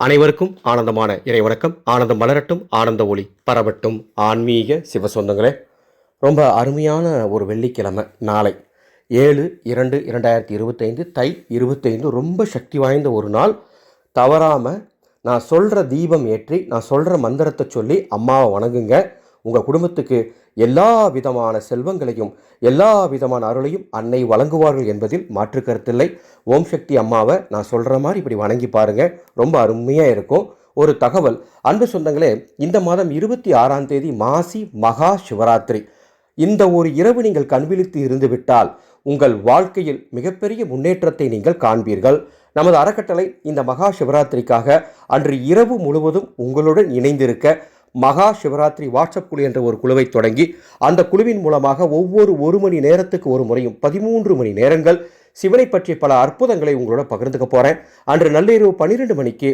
அனைவருக்கும் ஆனந்தமான இறை வணக்கம் ஆனந்தம் மலரட்டும் ஆனந்த ஒளி பரவட்டும். ஆன்மீக சிவசொந்தங்களே ரொம்ப அருமையான ஒரு வெள்ளிக்கிழமை நாளை. ஏழு இரண்டு இரண்டாயிரத்தி இருபத்தைந்து தை இருபத்தைந்து ரொம்ப சக்தி வாய்ந்த ஒரு நாள். தவறாமல் நான் சொல்கிற தீபம் ஏற்றி நான் சொல்கிற மந்திரத்தை சொல்லி அம்மாவை வணங்குங்க. உங்கள் குடும்பத்துக்கு எல்லா விதமான செல்வங்களையும் எல்லா விதமான அருளையும் அன்னை வழங்குவார்கள் என்பதில் மாற்று கருத்தில்லை. ஓம் சக்தி அம்மாவை நான் சொல்கிற மாதிரி இப்படி வணங்கி பாருங்கள் ரொம்ப அருமையாக இருக்கும். ஒரு தகவல். அன்பு சொந்தங்களே இந்த மாதம் இருபத்தி ஆறாம் தேதி மாசி மகா சிவராத்திரி. இந்த ஒரு இரவு நீங்கள் கண்விழித்து இருந்துவிட்டால் உங்கள் வாழ்க்கையில் மிகப்பெரிய முன்னேற்றத்தை நீங்கள் காண்பீர்கள். நமது அறக்கட்டளை இந்த மகா சிவராத்திரிக்காக அன்று இரவு முழுவதும் உங்களுடன் இணைந்திருக்க மகா சிவராத்திரி வாட்ஸ்அப் குழு என்ற ஒரு குழுவை தொடங்கி அந்த குழுவின் மூலமாக ஒவ்வொரு ஒரு மணி நேரத்துக்கு ஒரு முறையும் பதிமூன்று மணி நேரங்கள் சிவனை பற்றிய பல அற்புதங்களை உங்களோட பகிர்ந்துக்க போகிறேன் அன்று நள்ளிரவு பன்னிரெண்டு மணிக்கு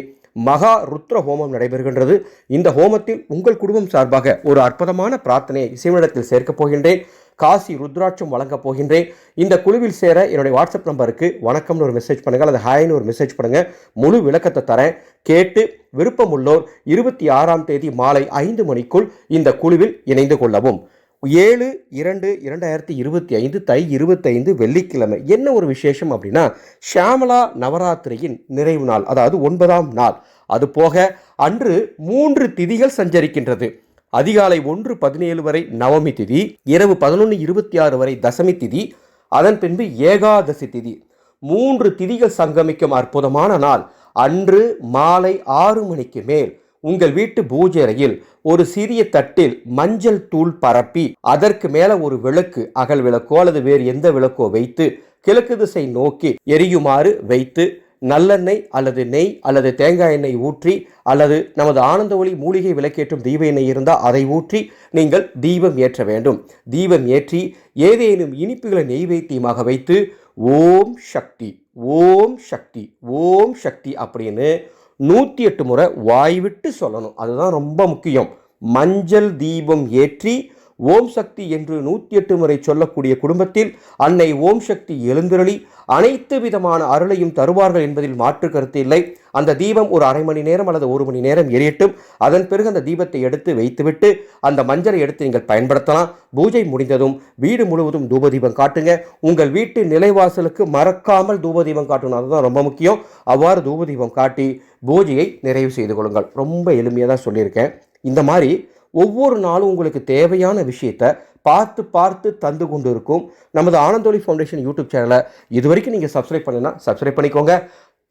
மகா ருத்ர ஹோமம் நடைபெறுகின்றது. இந்த ஹோமத்தில் உங்கள் குடும்பம் சார்பாக ஒரு அற்புதமான பிரார்த்தனையை சிவனிடத்தில் சேர்க்கப் போகின்றேன். காசி ருத்ராட்சம் வழங்கப் போகின்றேன். இந்த குழுவில் சேர என்னுடைய வாட்ஸ்அப் நம்பருக்கு வணக்கம்னு ஒரு மெசேஜ் பண்ணுங்கள். அல்லது ஹாய்னு ஒரு மெசேஜ் பண்ணுங்கள் முழு விளக்கத்தை தரேன். கேட்டு விருப்பமுள்ளோர் இருபத்தி ஆறாம் தேதி மாலை ஐந்து மணிக்குள் இந்த குழுவில் இணைந்து கொள்ளவும். ஏழு இரண்டு இரண்டாயிரத்தி இருபத்தி ஐந்து தை இருபத்தைந்து வெள்ளிக்கிழமை. என்ன ஒரு விசேஷம் அப்படின்னா ஷியாமலா நவராத்திரியின் நிறைவு நாள். அதாவது ஒன்பதாம் நாள். அது போக அன்று மூன்று திதிகள் சஞ்சரிக்கின்றது. அதிகாலை ஒன்று பதினேழு வரை நவமி திதி இரவு பதினொன்று இருபத்தி ஆறு வரை தசமி திதி அதன் பின்பு ஏகாதசி திதி. மூன்று திதிகள் சங்கமிக்கும் அற்புதமான நாள். அன்று மாலை ஆறு மணிக்கு மேல் உங்கள் வீட்டு பூஜை அறையில் ஒரு சிறிய தட்டில் மஞ்சள் தூள் பரப்பி அதற்கு மேல ஒரு விளக்கு அகல் விளக்கோ அல்லது வேறு எந்த விளக்கோ வைத்து கிழக்கு திசை நோக்கி எரியுமாறு வைத்து நல்லெண்ணெய் அல்லது நெய் அல்லது தேங்காய் எண்ணெய் ஊற்றி அல்லது நமது ஆனந்த ஒளி மூலிகை விளக்கேற்றும் தீப எண்ணெய் இருந்தால் அதை ஊற்றி நீங்கள் தீபம் ஏற்ற வேண்டும். தீபம் ஏற்றி ஏதேனும் இனிப்புகளை நெய்வேத்தியமாக வைத்து ஓம் சக்தி ஓம் சக்தி ஓம் சக்தி அப்படின்னு நூற்றி எட்டு முறை வாய் விட்டு சொல்லணும். அதுதான் ரொம்ப முக்கியம். மஞ்சள் தீபம் ஏற்றி ஓம் சக்தி என்று நூற்றி எட்டு முறை சொல்லக்கூடிய குடும்பத்தில் அன்னை ஓம் சக்தி எழுந்திரளி அனைத்து விதமான அருளையும் தருவார்கள் என்பதில் மாற்று கருத்து இல்லை. அந்த தீபம் ஒரு அரை மணி நேரம் அல்லது ஒரு மணி நேரம் எரியட்டும். அதன் பிறகு அந்த தீபத்தை எடுத்து வைத்துவிட்டு அந்த மஞ்சளை எடுத்து நீங்கள் பயன்படுத்தலாம். பூஜை முடிந்ததும் வீடு முழுவதும் தூபதீபம் காட்டுங்க. உங்கள் வீட்டு நிலைவாசலுக்கு மறக்காமல் தூபதீபம் காட்டணும். அதுதான் ரொம்ப முக்கியம். அவ்வாறு தூபதீபம் காட்டி பூஜையை நிறைவு செய்து கொள்ளுங்கள். ரொம்ப எளிமையாக தான் சொல்லியிருக்கேன். இந்த மாதிரி ஒவ்வொரு நாளும் உங்களுக்கு தேவையான விஷயத்தை பார்த்து பார்த்து தந்து கொண்டு இருக்கும் நமது ஆனந்தோலி ஃபவுண்டேஷன் யூடியூப் சேனலை இது வரைக்கும் நீங்கள் சப்ஸ்கிரைப் பண்ணலன்னா சப்ஸ்கிரைப் பண்ணிக்கோங்க.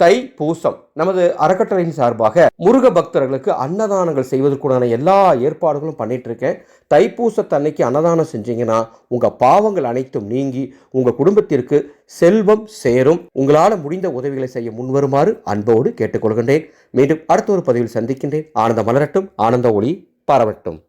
தை பூசம் நமது அறக்கட்டளையின் சார்பாக முருக பக்தர்களுக்கு அன்னதானங்கள் செய்வதற்குண்டான எல்லா ஏற்பாடுகளும் பண்ணிட்டு இருக்கேன் தைப்பூசத்தன்னைக்கு அன்னதானம் செஞ்சீங்கன்னா உங்கள் பாவங்கள் அனைத்தும் நீங்கி உங்கள் குடும்பத்திற்கு செல்வம் சேரும். உங்களால் முடிந்த உதவிகளை செய்ய முன்வருமாறு அன்போடு கேட்டுக்கொள்கின்றேன். மீண்டும் அடுத்த ஒரு பதிவில் சந்திக்கின்றேன். ஆனந்த மலரட்டும். ஆனந்த ஒளி பரவட்டும்